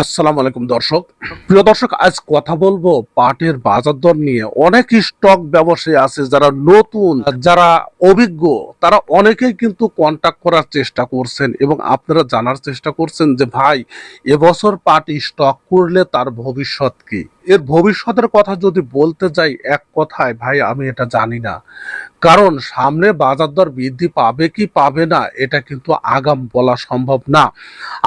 আসসালামু আলাইকুম দর্শক। প্রিয় দর্শক, আজ কথা বলব পাটের বাজার দর নিয়ে। অনেক স্টক ব্যবসায়ী আছে যারা নতুন, যারা অভিজ্ঞ, তারা অনেকেই কিন্তু কন্টাক্ট করার চেষ্টা করছেন এবং আপনারা জানার চেষ্টা করছেন যে, ভাই, এবছর পাট স্টক করলে তার ভবিষ্যৎ কি? এর ভবিষ্যতের কথা যদি বলতে যাই, এক কথায়, ভাই, আমি এটা জানি না। কারণ সামনে বাজার দর বৃদ্ধি পাবে কি পাবে না, এটা কিন্তু আগাম বলা সম্ভব না।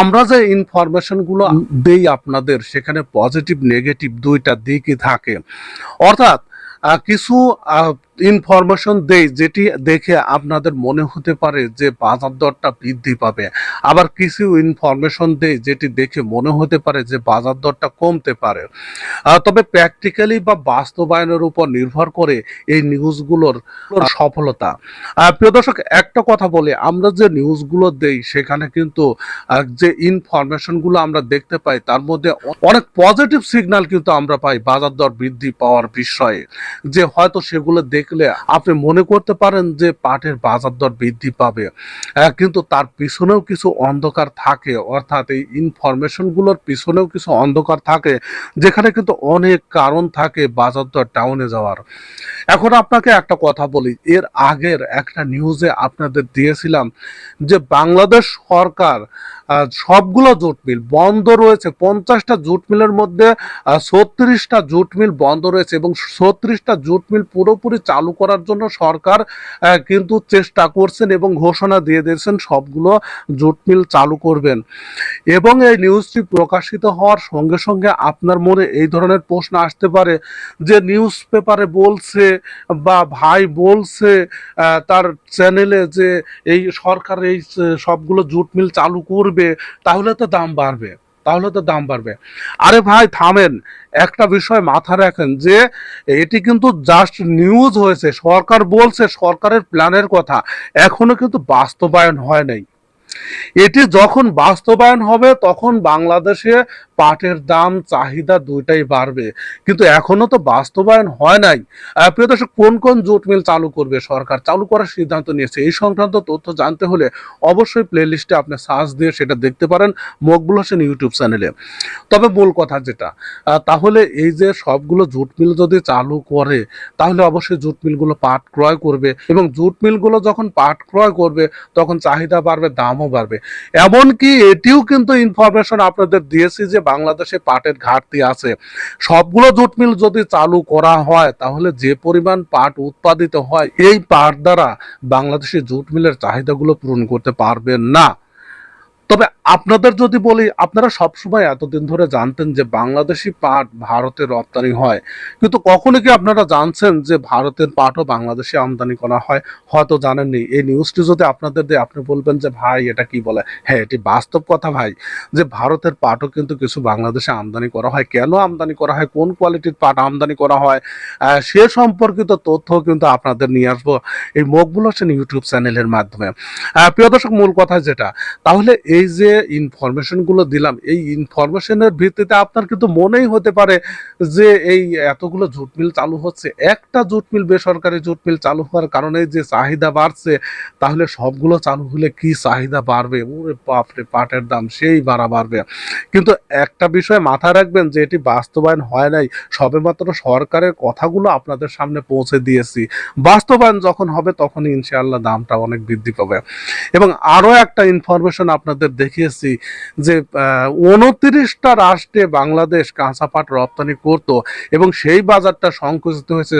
আমরা যে ইনফরমেশনগুলো দেই আপনাদের সেখানে পজিটিভ নেগেটিভ দুইটা দিকই থাকে। অর্থাৎ কিছু ইনফরমেশন দেই, যেটি দেখে আপনাদের মনে হতে পারে যে বাজার দরটা বৃদ্ধি পাবে। আবার কিছু ইনফরমেশন দেই, যেটি দেখে মনে হতে পারে যে বাজার দরটা কমতে পারে। তবে প্র্যাকটিক্যালি বা বাস্তবায়নের উপর নির্ভর করে এই নিউজগুলোর সফলতা। প্রিয় দর্শক, একটা কথা বলি, আমরা যে নিউজগুলো দেই, সেখানে কিন্তু যে ইনফরমেশনগুলো আমরা দেখতে পাই, তার মধ্যে অনেক পজিটিভ সিগন্যাল কিন্তু আমরা পাই বাজার দর বৃদ্ধি পাওয়ার বিষয়ে। যে হয়তো সেগুলো দেখলে আপনি মনে করতে পারেন যে পাটের বাজার দর বৃদ্ধি পাবে। কিন্তু তার পিছনেও কিছু অন্ধকার থাকে। অর্থাৎ এই ইনফরমেশনগুলোর পিছনেও কিছু অন্ধকার থাকে, যেখানে কিন্তু অনেক কারণ থাকে বাজার দর টাউনে যাওয়ার। এখন আপনাকে একটা কথা বলি, এর আগের একটা নিউজে আপনাদের দিয়েছিলাম যে বাংলাদেশ সরকার সবগুলো জুট মিল বন্ধ রয়েছে। পঞ্চাশটা জুট মিলের মধ্যে ছত্রিশটা জুট মিল বন্ধ রয়েছে এবং ছত্রিশটা জুট মিল পুরোপুরি চালু করার জন্য সরকার কিন্তু চেষ্টা করছেন এবং ঘোষণা দিয়ে দিয়েছেন সবগুলো জুট মিল চালু করবেন। এবং এই নিউজটি প্রকাশিত হওয়ার সঙ্গে সঙ্গে আপনার মনে এই ধরনের প্রশ্ন আসতে পারে যে নিউজ পেপারে বলছে বা ভাই বলছে তার চ্যানেলে যে এই সরকার এই সবগুলো জুট মিল চালু করবে তাহলে তো দাম বাড়বে, তাহলে তো দাম বাড়বে। আরে ভাই, থামেন, একটা বিষয় মাথা রাখেন যে, এটি কিন্তু জাস্ট নিউজ হয়েছে, সরকার বলছে, সরকারের প্ল্যানের কথা, এখনও কিন্তু বাস্তবায়ন হয় নাই। এটি যখন বাস্তবায়ন হবে, তখন বাংলাদেশে পাটের দাম, চাহিদা দুইটাই বাড়বে। কিন্তু এখনও তো বাস্তবায়ন হয় নাই। প্রিয় দর্শক, কোন কোন জুট মিল চালু করবে সরকার? চালু করার সিদ্ধান্ত নিয়েছে। এই সংক্রান্ত তথ্য জানতে হলে অবশ্যই প্লে লিস্টে আপনি সার্চ দিয়ে সেটা দেখতে পারেন মকবুল হোসেন ইউটিউব চ্যানেলে। তবে মূল কথা যেটা তাহলে এই যে সবগুলো জুট মিল যদি চালু করে, তাহলে অবশ্যই জুট মিলগুলো পাট ক্রয় করবে। এবং জুট মিলগুলো যখন পাট ক্রয় করবে, তখন চাহিদা বাড়বে দামও বাড়বে। এমনকি এটিও কিন্তু ইনফরমেশন আপনাদের দিয়েছি যে বাংলাদেশে পাটের ঘাটতি আছে। সবগুলো জুট মিল যদি চালু করা হয়, তাহলে যে পরিমাণ পাট উৎপাদিত হয়, এই পাট দ্বারা বাংলাদেশি জুট মিলের চাহিদাগুলো পূরণ করতে পারবে না। তবে আপনাদের যদি বলি, আপনারা সবসময় এতদিন ধরে জানতেন যে বাংলাদেশি পাট ভারতে রপ্তানি হয়। কিন্তু কখনো কি আপনারা জানছেন যে ভারতের পাটও বাংলাদেশে আমদানি করা হয়? হয়তো জানেননি। এই নিউজটি যদি আপনাদের দিয়ে, আপনি বলবেন যে, ভাই, এটা কি বলে? হ্যাঁ এটি বাস্তব কথা, ভাই, যে ভারতের পাটও কিন্তু কিছু বাংলাদেশে আমদানি করা হয়। কেন আমদানি করা হয়? কোন কোয়ালিটির পাট আমদানি করা হয়? সে সম্পর্কিত তথ্য কিন্তু আপনাদের নিয়ে আসব এই মকবুল হোসেন ইউটিউব চ্যানেলের মাধ্যমে। প্রিয় দর্শক, মূল কথা যেটা, তাহলে এই যে ইনফরমেশনগুলো দিলাম, এই ইনফরমেশনের ভিত্তিতে আপনার কিন্তু মনেই হতে পারে যে এই এতগুলো জুট মিল চালু হচ্ছে। একটা জুট মিল বেসরকারি জুট মিল চালু হওয়ার কারণে যে চাহিদা বাড়ছে, তাহলে সবগুলো চালু হলে কি চাহিদা বাড়বে? ওরে বাপরে, পাটের দাম সেই বাড়া বাড়বে। কিন্তু একটা বিষয় মাথায় রাখবেন যে এটি বাস্তবায়ন হয় নাই, সবেমাত্র সরকারের কথাগুলো আপনাদের সামনে পৌঁছে দিয়েছি। বাস্তবায়ন যখন হবে তখন ইনশাআল্লাহ দামটা অনেক বৃদ্ধি পাবে। এবং আরও একটা ইনফরমেশন আপনাদের দেখিয়েছি যে উনত্রিশটা রাষ্ট্রে বাংলাদেশ কাঁচা পাট রপ্তানি করত এবং সেই বাজারটা সংকুচিত হয়েছে।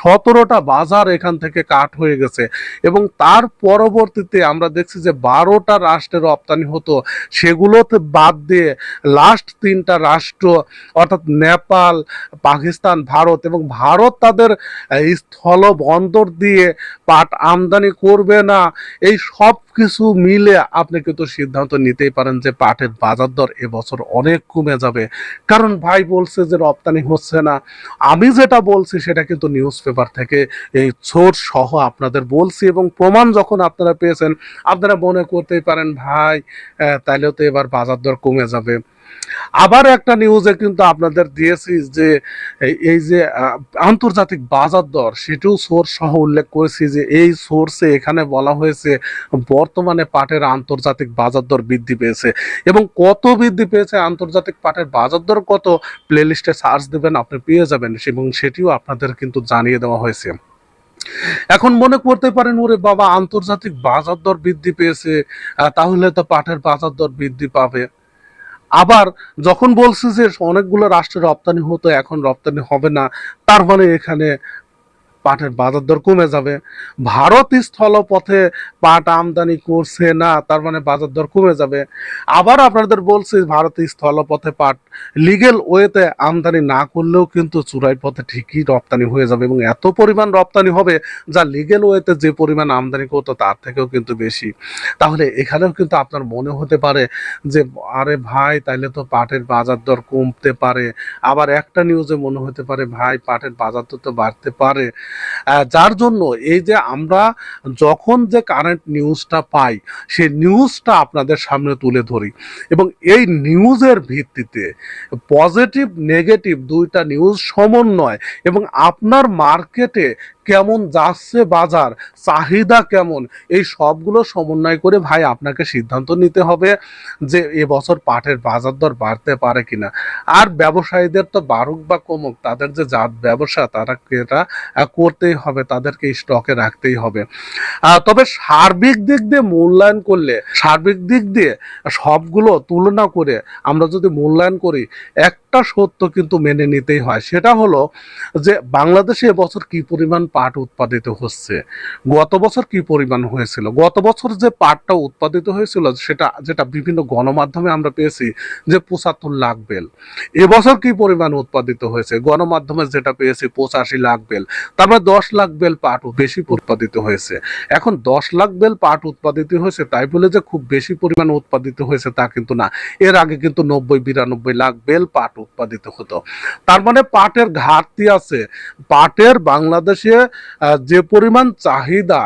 সতেরোটা বাজার এখান থেকে কাট হয়ে গেছে এবং তার পরবর্তীতে আমরা দেখছি যে, বারোটা রাষ্ট্রে রপ্তানি হতো। সেগুলোতে বাদ দিয়ে লাস্ট তিনটা রাষ্ট্র, অর্থাৎ নেপাল, পাকিস্তান, ভারত এবং ভারত তাদের স্থল বন্দর দিয়ে পাট আমদানি করবে না। এই সব কিছু মিলে আপনি কিন্তু সিদ্ধান্ত নিতেই পারেন যে পাটের বাজার দর এবছর অনেক কমে যাবে। কারণ ভাই বলছে যে রপ্তানি হচ্ছে না। আমি যেটা বলছি সেটা কিন্তু নিউজ পেপার থেকে এই ছোট সহ আপনাদের বলছি এবং প্রমাণ যখন আপনারা পেয়েছেন, আপনারা মনে করতেই পারেন, ভাই তাহলে তো এবার বাজার দর কমে যাবে। আবার একটা নিউজে কিন্তু আপনাদের দিয়েছি যে, এই- যে আন্তর্জাতিক বাজার দর, সেটিও সোর্স সহ উল্লেখ করেছি যে, এই সোর্সে এখানে বলা হয়েছে বর্তমানে পাটের আন্তর্জাতিক বাজার দর বৃদ্ধি পেয়েছে। এবং কত বৃদ্ধি পেয়েছে আন্তর্জাতিক পাটের বাজার দর কত? প্লেলিস্টে সার্চ দেবেন, আপনি পেয়ে যাবেন, এবং সেটিও আপনাদের কিন্তু জানিয়ে দেওয়া হয়েছে। এখন মনে করতে পারেন, ওরে বাবা, আন্তর্জাতিক বাজার দর বৃদ্ধি পেয়েছে তাহলে তো পাটের বাজার দর বৃদ্ধি পাবে। আবার যখন বলছে যে অনেকগুলো রাষ্ট্রে রপ্তানি হতো, এখন রপ্তানি হবে না, তার মানে এখানে পাটের বাজার দর কমে যাবে। ভারত স্থলপথে পাট আমদানি করছে না, তার মানে বাজার দর কমে যাবে। আবার আপনাদের বলছি, ভারত স্থলপথে পাট লিগেল ওয়েতে আমদানি না করলেও কিন্তু চুরাই পথে ঠিকই রপ্তানি হয়ে যাবে এবং এত পরিমাণ রপ্তানি হবে যা লিগেল ওয়েতে যে পরিমাণ আমদানি করতো তার থেকেও কিন্তু বেশি। তাহলে এখানেও কিন্তু আপনার মনে হতে পারে যে, আরে ভাই, তাইলে তো পাটের বাজার দর কমতে পারে। আবার একটা নিউজে মনে হতে পারে, ভাই, পাটের বাজার দর তো বাড়তে পারে। যার জন্য এই যে আমরা যখন যে কারেন্ট নিউজটা পাই সে নিউজটা আপনাদের সামনে তুলে ধরি। এবং এই নিউজের ভিত্তিতে পজিটিভ নেগেটিভ দুইটা নিউজ সমন্বয় এবং আপনার মার্কেটে কেমন যাচ্ছে বাজার, চাহিদা কেমন, এই সবগুলো সমন্বয় করে ভাই আপনাকে সিদ্ধান্ত নিতে হবে যে এবছর পাটের বাজার দর বাড়তে পারে কিনা। আর ব্যবসায়ীদের তো বাড়ুক বা কমুক, তাদের যে জাত ব্যবসা, তারা এটা করতেই হবে, তাদেরকে স্টকে রাখতেই হবে। তবে সার্বিক দিক দিয়ে মূল্যায়ন করলে, সার্বিক দিক দিয়ে সবগুলো তুলনা করে আমরা যদি মূল্যায়ন করি, একটা সত্য কিন্তু মেনে নিতেই হয়, সেটা হলো যে বাংলাদেশে এবছর কি পরিমাণ পাট উৎপাদিত হচ্ছে। গত বছর কি পরিমাণ হয়েছিল? গত বছর যে পাটটা উৎপাদিত হয়েছিল, সেটা, যেটা বিভিন্ন গণমাধ্যমে আমরা পেয়েছি যে পঁচাত্তর লাখ বেল। এবছর কি পরিমাণ উৎপাদিত হয়েছে? গণমাধ্যমে যেটা পেয়েছি, পঁচাশি লাখ বেল। তার মানে দশ লাখ বেল পাট বেশি উৎপাদিত হয়েছে। এখন দশ লাখ বেল পাট উৎপাদিত হয়েছে, তাই বলে যে খুব বেশি পরিমাণ উৎপাদিত হয়েছে তা কিন্তু না। এর আগে কিন্তু নব্বই, বিরানব্বই লাখ বেল পাট উৎপাদিত হতো। তার মানে পাটের ঘাটতি আছে। পাটের বাংলাদেশে যে পরিমাণ চাহিদা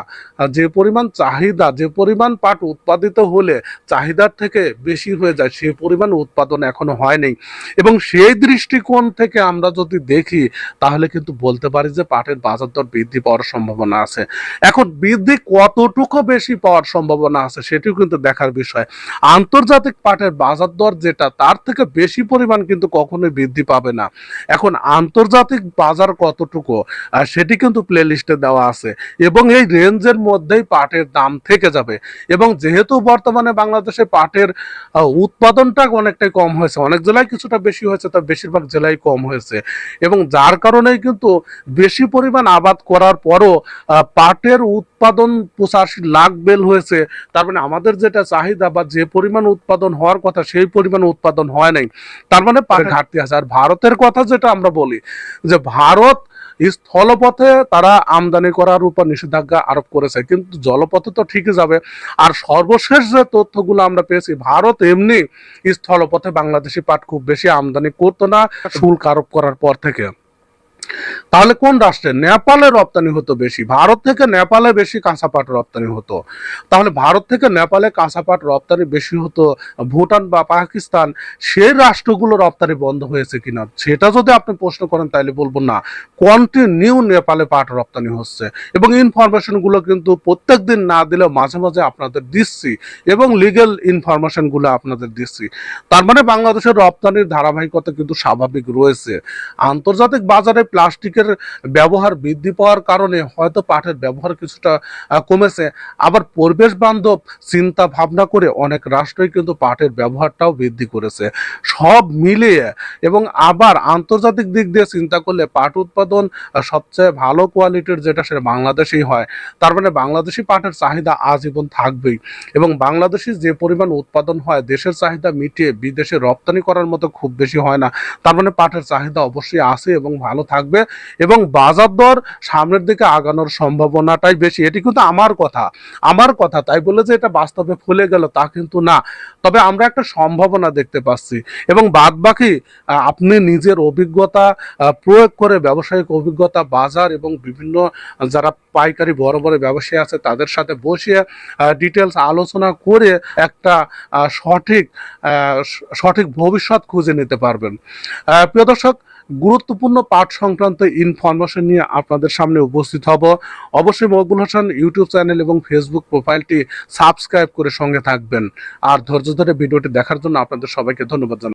যে পরিমাণ চাহিদা, যে পরিমাণ পাট উৎপাদিত হলে চাহিদার থেকে বেশি হয়ে যায় সেই পরিমাণ উৎপাদন এখনও হয়নি। এবং সেই দৃষ্টিকোণ থেকে আমরা যদি দেখি, তাহলে কিন্তু বলতে পারি যে পাটের বাজার দর বৃদ্ধি পাওয়ার সম্ভাবনা আছে। এখন বৃদ্ধি কতটুকু বেশি পাওয়ার সম্ভাবনা আছে, সেটিও কিন্তু দেখার বিষয়। আন্তর্জাতিক পাটের বাজার দর যেটা, তার থেকে বেশি পরিমাণ কিন্তু কখনোই বৃদ্ধি পাবে না। এখন আন্তর্জাতিক বাজার কতটুকু সেটি কিন্তু প্লে লিস্টে দেওয়া আছে। এবং এই রেঞ্জের মধ্যেই পাটের দাম থেকে যাবে। এবং যেহেতু বর্তমানে বাংলাদেশে পাটের উৎপাদনটা অনেকটাই কম হয়েছে অনেক জেলায় কিছুটা বেশি হয়েছে তার বেশিরভাগ জেলায় কম হয়েছে। এবং যার কারণেই কিন্তু বেশি পরিমাণ আবাদ করার পরও পাটের উৎপাদন পঁচাশি লাখ বেল হয়েছে। তার মানে আমাদের যেটা চাহিদা বা যে পরিমাণ উৎপাদন হওয়ার কথা সেই পরিমাণ উৎপাদন হয় নাই। তার মানে পাটের ঘাটতি আছে। আর ভারতের কথা যেটা আমরা বলি যে ভারত স্থলপথে তারা আমদানি করার উপর নিষেধাজ্ঞা আরোপ করেছে। কিন্তু জলপথে তো ঠিকই যাবে। আর সর্বশেষ যে তথ্যগুলো আমরা পেয়েছি, ভারত এমনি স্থলপথে বাংলাদেশি পাট খুব বেশি আমদানি করতো না, শুল্ক আরোপ করার পর থেকে। তাহলে কোন রাষ্ট্রে? নেপালে রপ্তানি হতো বেশি, ভারত থেকে নেপালে বেশি কাঁচা পাট রপ্তানি হতো। তাহলে ভারত থেকে নেপালে কাঁচা পাট রপ্তানি বেশি হতো, ভুটান বা পাকিস্তান, সেই রাষ্ট্রগুলো রপ্তানি বন্ধ হয়েছে কিনা? সেটা যদি আপনি প্রশ্ন করেন তাহলে বলব না। কন্টিনিউ নেপালে পাট রপ্তানি হচ্ছে। এবং ইনফরমেশনগুলো কিন্তু প্রত্যেক দিন না দিলেও মাঝে মাঝে আপনাদের দিচ্ছি। এবং লিগেল ইনফরমেশনগুলো আপনাদের দিচ্ছি। তার মানে বাংলাদেশের রপ্তানির ধারাবাহিকতা কিন্তু স্বাভাবিক রয়েছে। আন্তর্জাতিক বাজারে প্লাস্টিকের ব্যবহার বৃদ্ধি পাওয়ার কারণে হয়তো পাটের ব্যবহার কিছুটা কমেছে। আবার পরিবেশ বান্ধব চিন্তা ভাবনা করে অনেক রাষ্ট্রই কিন্তু পাটের ব্যবহারটাও বৃদ্ধি করেছে। সব মিলিয়ে এবং আবার আন্তর্জাতিক দিক দিয়ে চিন্তা করলে পাট উৎপাদন সবচেয়ে ভালো কোয়ালিটির যেটা সেটা বাংলাদেশেই হয়। তার মানে বাংলাদেশি পাটের চাহিদা আজীবন থাকবেই। এবং বাংলাদেশি যে পরিমাণ উৎপাদন হয়, দেশের চাহিদা মিটিয়ে বিদেশে রপ্তানি করার মতো খুব বেশি হয় না। তার মানে পাটের চাহিদা অবশ্যই আছে এবং ভালো থাকবে। থাকবে এবং বাজার দর সামনের দিকে আগানোর সম্ভাবনাটাই বেশি। এটি কিন্তু আমার কথা আমার কথা। তাই বলে যে এটা বাস্তবে ফুলে গেল, তা কিন্তু না। তবে আমরা একটা সম্ভাবনা দেখতে পাচ্ছি এবং বাদ বাকি আপনি নিজের অভিজ্ঞতা প্রয়োগ করে ব্যবসায়িক অভিজ্ঞতা, বাজার এবং বিভিন্ন, যারা পাইকারি বড় বড় ব্যবসায়ী আছে, তাদের সাথে বসিয়ে ডিটেলস আলোচনা করে একটা সঠিক সঠিক ভবিষ্যৎ খুঁজে নিতে পারবেন। প্রিয় দর্শক গুরুত্বপূর্ণ পাঠ সংক্রান্ত ইনফরমেশন নিয়ে আপনাদের সামনে উপস্থিত হব। অবশ্যই মকবুল হাসান ইউটিউব চ্যানেল এবং ফেসবুক প্রোফাইলটি সাবস্ক্রাইব করে সঙ্গে থাকবেন। আর ধৈর্য ধরে ভিডিওটি দেখার জন্য আপনাদের সবাইকে ধন্যবাদ